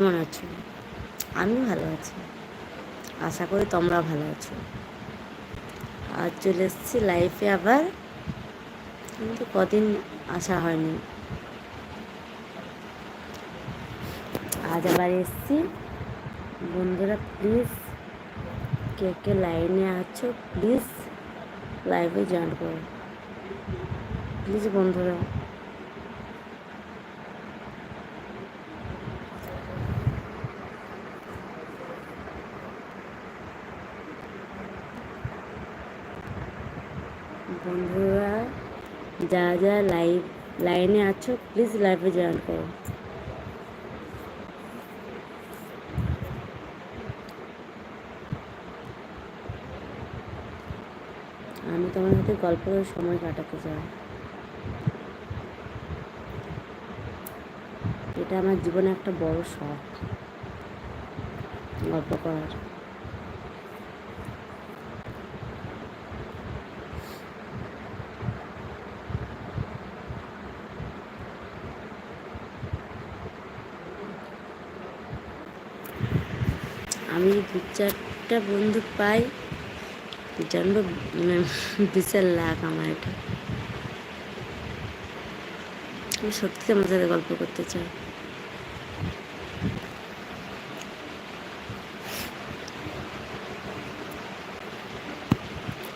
কেমন আছো আমি ভালো আছি। আশা করি তোমরা ভালো আছো। আর চলে এসেছি লাইফে আবার। কিন্তু কদিন আসা হয়নি। আজ আবার এসেছি। বন্ধুরা প্লিজ কে কে লাইনে আছো প্লিজ লাইভে জয়েন করো। প্লিজ বন্ধুরা। বন্ধুরা, যা যা লাইভ লাইনে আছো প্লিজ লাইভে জয়েন করো। আমি তোমার সাথে গল্প সময় কাটাতে চাই। এটা আমার জীবনে একটা বড় শখ। গল্প করার। আমি দু চারটা বন্ধু পাই। জানব মানে বিশাল লাখ আমার এটা। আমি সত্যি আমার সাথে গল্প করতে চাই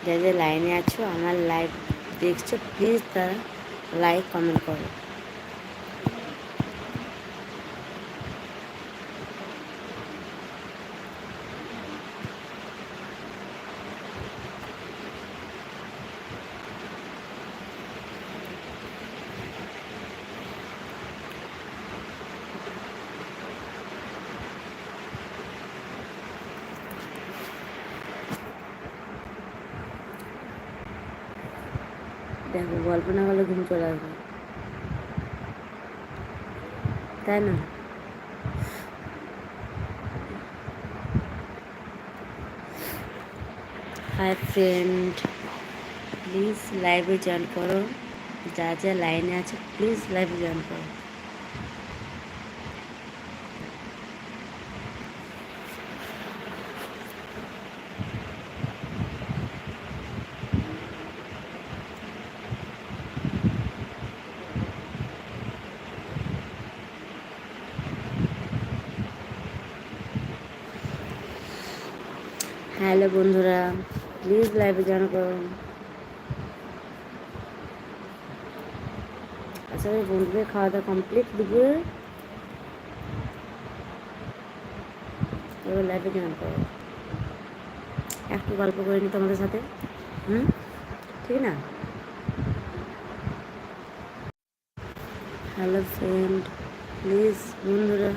যাদের লাইনে আছো, আমার লাইভ দেখছ প্লিজ তারা লাইক কমেন্ট করো। দেখো, গল্প না হলে ঘুম চলে আসবে। তাই না? হাই ফ্রেন্ড প্লিজ লাইভে জয়েন করো। যা যা লাইনে আছে প্লিজ লাইভে জয়েন করো। হ্যালো বন্ধুরা প্লিজ লাইভে জয়েন করুন। আচ্ছা বন্ধুদের খাওয়া দাওয়া কমপ্লিট দুপুরে। এবার লাইভে জয়েন করো। একটু গল্প করে নি তোমাদের সাথে, হুম? ঠিক না? হ্যালো ফ্রেন্ড প্লিজ বন্ধুরা।